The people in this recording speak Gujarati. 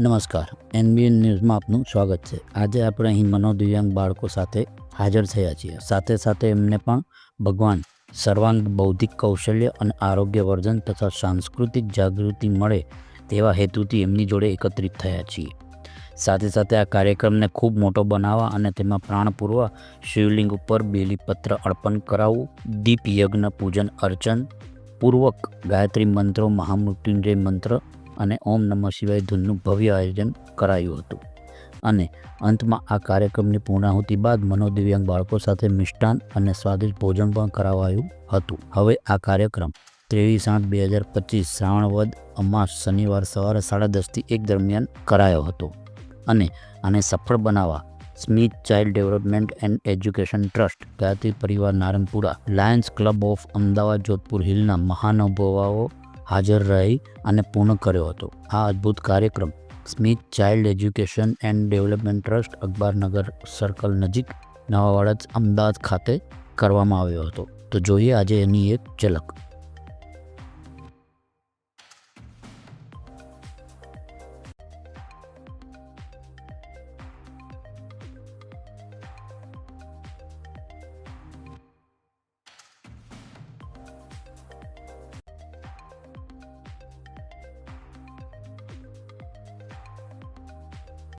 નમસ્કાર. એનબીએન ન્યૂઝમાં આપનું સ્વાગત છે. આજે આપણે અહીં મનોદિવ્યાંગ બાળકો સાથે હાજર થયા છીએ. સાથે સાથે એમને પણ ભગવાન સર્વાંગ બૌદ્ધિક કૌશલ્ય અને આરોગ્યવર્ધન તથા સાંસ્કૃતિક જાગૃતિ મળે તેવા હેતુથી એમની જોડે એકત્રિત થયા છીએ. સાથે સાથે આ કાર્યક્રમને ખૂબ મોટો બનાવવા અને તેમાં પ્રાણ પૂરવા, શિવલિંગ ઉપર બેલીપત્ર અર્પણ કરાવવું દીપ યજ્ઞ પૂજન અર્ચન, પૂર્વક ગાયત્રી મંત્રો, મહામૃત્યુંજય મંત્ર અને ઓમ નમઃ શિવાય ધૂનનું ભવ્ય આયોજન કરાયું હતું. અને અંતમાં આ કાર્યક્રમની પૂર્ણાહુતિ બાદ મનોદિવ્યાંગ બાળકો સાથે મિષ્ટાન અને સ્વાદિષ્ટ ભોજન પણ કરાવાયું હતું. હવે આ કાર્યક્રમ ત્રેવીસ આઠ બે હજાર પચીસ શ્રાવણ વદ અમાસ શનિવાર સવારે સાડા દસથી એક દરમિયાન કરાયો હતો. અને આને સફળ બનાવવા Smith child development and education trust, Gayatri Parivar Naranpura, lions club of Ahmedabad, Jodhpur હિલના મહાનુભાવો હાજર રહી અને પૂર્ણ કર્યો હતો. આ અદ્ભુત કાર્યક્રમ Smith child education and development trust Akhbarnagar circle નજીક નવાવાડજ અમદાવાદ ખાતે કરવામાં આવ્યો હતો. તો જોઈએ આજે એની એક ઝલક.